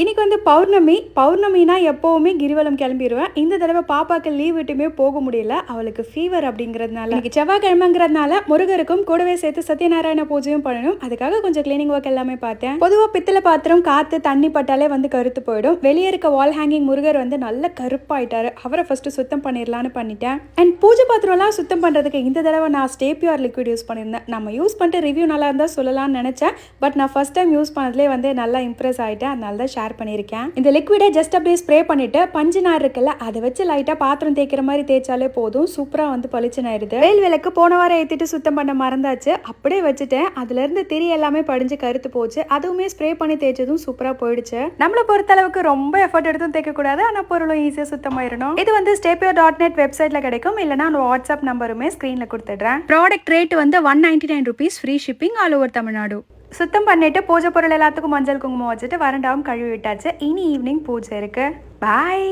இன்றைக்கி வந்து பௌர்ணமி. பௌர்ணமினா எப்போவுமே கிரிவலம் கிளம்பிடுவேன் இந்த தடவை பாப்பாக்கு லீவ் விட்டுமே போக முடியல. அவளுக்கு ஃபீவர் அப்படிங்கிறதுனால. இன்றைக்கி செவ்வாய்க்கிழமைங்கிறதுனால முருகருக்கும் கூடவே சேர்த்து சத்யநாராயண பூஜையும் பண்ணணும். அதுக்காக கொஞ்சம் கிளீனிங் ஒர்க் எல்லாமே பார்த்தேன். பொதுவாக பித்தளை பாத்திரம் காற்று தண்ணி பட்டாலே வந்து கருத்து போயிடும். வெளியே இருக்க வால் ஹேங்கிங் முருகர் வந்து நல்ல கருப்பாயிட்டாரு. அவரை ஃபஸ்ட்டு சுத்தம் பண்ணிடலான்னு பண்ணிட்டேன். அண்ட் பூஜை பாத்திரம்லாம் சுத்தம் பண்ணுறதுக்கு இந்த தடவை நான் ஸ்டேபியார் லிக்விட் யூஸ் பண்ணியிருந்தேன். நம்ம யூஸ் பண்ணிட்டு ரிவ்யூ நல்லா இருந்தால் சொல்லலாம்னு நினச்சேன். பட் நான் ஃபஸ்ட் டைம் யூஸ் பண்ணதுலேயே வந்து நல்லா இம்ப்ரெஸ் ஆகிட்டேன் அதனால தான் ஷேர் பண்ணியிருக்கேன். இந்த லிக்விடை ஜஸ்ட் அப்படியே ஸ்ப்ரே பண்ணிட்டு பஞ்சு நார் இருக்குல்ல அதை வச்சு லைட்டாக பாத்திரம் தேய்க்கிற மாதிரி தேய்ச்சாலே போதும். சூப்பராக வந்து பளிச்சுனாயிருது வெயில் விளக்கு போன வாரம் ஏற்றிட்டு சுத்தம் பண்ண மறந்தாச்சு. அப்படியே வச்சுட்டேன். அதுலேருந்து திரி எல்லாமே படிஞ்சு கருத்து போச்சு. அதுவுமே ஸ்ப்ரே பண்ணி தேய்ச்சதும் சூப்பராக போயிடுச்சு. நம்மளை பொறுத்த அளவுக்கு ரொம்ப எஃபர்ட் எடுத்தும் தேய்க்கக்கூடாது. ஆனால் பொருளும் ஈஸியாக சுத்தமாயிடணும். இது வந்து ஸ்டேபியோ டாட் நெட் வெப்சைட்டில் கிடைக்கும். இல்லைனா நான் வாட்ஸ்அப் நம்பருமே ஸ்க்ரீனில் கொடுத்துடுறேன். ப்ராடக்ட் ரேட் வந்து one ninety nine rupees free shipping all over Tamil Nadu சுத்தம் பண்ணிட்டு பூஜை பொருள் எல்லாத்துக்கும் மஞ்சள் குங்குமம் வச்சுட்டு வரண்டாவும் கழுவி விட்டாச்சு. இனி ஈவினிங் பூஜை இருக்கு. பாய்